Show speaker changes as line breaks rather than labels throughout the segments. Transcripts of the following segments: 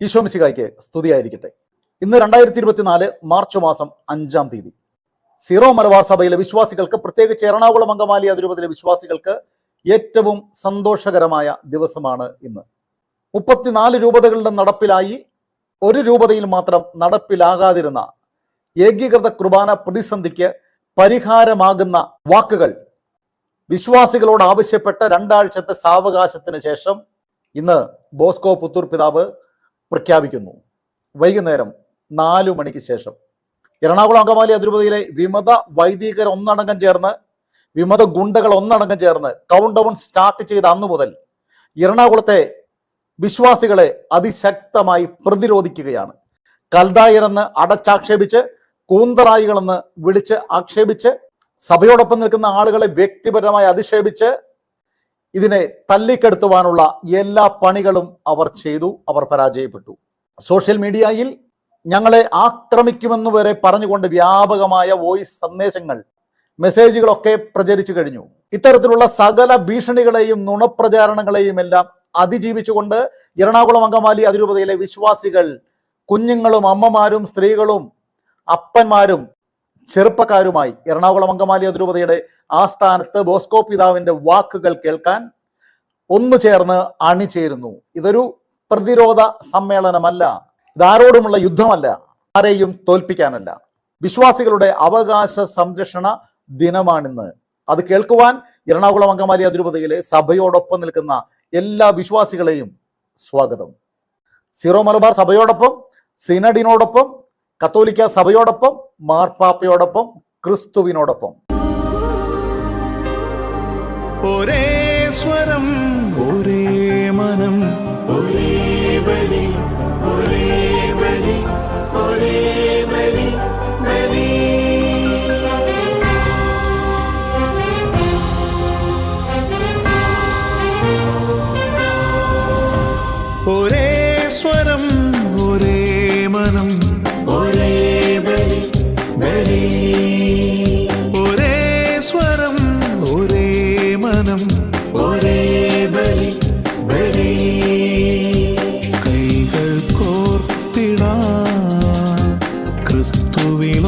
ഈശോമിശികായ്ക്ക് സ്തുതിയായിരിക്കട്ടെ. ഇന്ന് രണ്ടായിരത്തി ഇരുപത്തിനാല് മാർച്ച് മാസം അഞ്ചാം തീയതി. സീറോ മലബാർ സഭയിലെ വിശ്വാസികൾക്ക് പ്രത്യേകിച്ച് എറണാകുളം അങ്കമാലി അതിരൂപത്തിലെ വിശ്വാസികൾക്ക് ഏറ്റവും സന്തോഷകരമായ ദിവസമാണ് ഇന്ന്. മുപ്പത്തിനാല് രൂപതകളുടെ നടപ്പിലായി ഒരു രൂപതയിൽ മാത്രം നടപ്പിലാകാതിരുന്ന ഏകീകൃത കുർബാന പ്രതിസന്ധിക്ക് പരിഹാരമാകുന്ന വാക്കുകൾ വിശ്വാസികളോട് ആവശ്യപ്പെട്ട രണ്ടാഴ്ചത്തെ സാവകാശത്തിന് ശേഷം ഇന്ന് ബോസ്കോ പുത്തൂർ പിതാവ് പ്രഖ്യാപിക്കുന്നു. വൈകുന്നേരം നാലു മണിക്ക് ശേഷം എറണാകുളം അങ്കമാലി അതിരൂപതയിലെ വിമത വൈദികർ ഒന്നടങ്കം ചേർന്ന് വിമത ഗുണ്ടകൾ ഒന്നടങ്കം ചേർന്ന് കൗണ്ട് ഡൗൺ സ്റ്റാർട്ട് ചെയ്ത അന്നു മുതൽ എറണാകുളത്തെ വിശ്വാസികളെ അതിശക്തമായി പ്രതിരോധിക്കുകയാണ്. കൽദായരെന്ന് അടച്ചാക്ഷേപിച്ച് കൂന്തറായികളെന്ന് വിളിച്ച് ആക്ഷേപിച്ച് സഭയോടൊപ്പം നിൽക്കുന്ന ആളുകളെ വ്യക്തിപരമായി അധിക്ഷേപിച്ച് ഇതിനെ തല്ലിക്കെടുത്തുവാനുള്ള എല്ലാ പണികളും അവർ ചെയ്തു അവർ പരാജയപ്പെട്ടു. സോഷ്യൽ മീഡിയയിൽ ഞങ്ങളെ ആക്രമിക്കുമെന്ന് വരെ പറഞ്ഞുകൊണ്ട് വ്യാപകമായ വോയിസ് സന്ദേശങ്ങൾ മെസ്സേജുകളൊക്കെ പ്രചരിച്ചു കഴിഞ്ഞു. ഇത്തരത്തിലുള്ള സകല ഭീഷണികളെയും നുണപ്രചാരണങ്ങളെയും എല്ലാം അതിജീവിച്ചുകൊണ്ട് എറണാകുളം അങ്കമാലി അതിരൂപതയിലെ വിശ്വാസികൾ കുഞ്ഞുങ്ങളും അമ്മമാരും സ്ത്രീകളും അപ്പന്മാരും ചെറുപ്പക്കാരുമായി എറണാകുളം അങ്കമാലി അതിരൂപതയുടെ ആസ്ഥാനത്ത് ബോസ്കോ പിതാവിന്റെ വാക്കുകൾ കേൾക്കാൻ ഒന്നു ചേർന്ന് അണിചേരുന്നു. ഇതൊരു പ്രതിരോധ സമ്മേളനമല്ല. ഇതാരോടുമുള്ള യുദ്ധമല്ല. ആരെയും തോൽപ്പിക്കാനല്ല. വിശ്വാസികളുടെ അവകാശ സംരക്ഷണ ദിനമാണിന്ന്. അത് കേൾക്കുവാൻ എറണാകുളം അങ്കമാലി അതിരൂപതയിലെ സഭയോടൊപ്പം നിൽക്കുന്ന എല്ലാ വിശ്വാസികളെയും സ്വാഗതം. സീറോ മലബാർ സഭയോടൊപ്പം സിനഡിനോടൊപ്പം കത്തോലിക്ക സഭയോടൊപ്പം മാർപ്പാപ്പയോടൊപ്പം ക്രിസ്തുവിനോടൊപ്പം.
ഒരേ സ്വരം ഒരേ മനം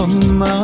from my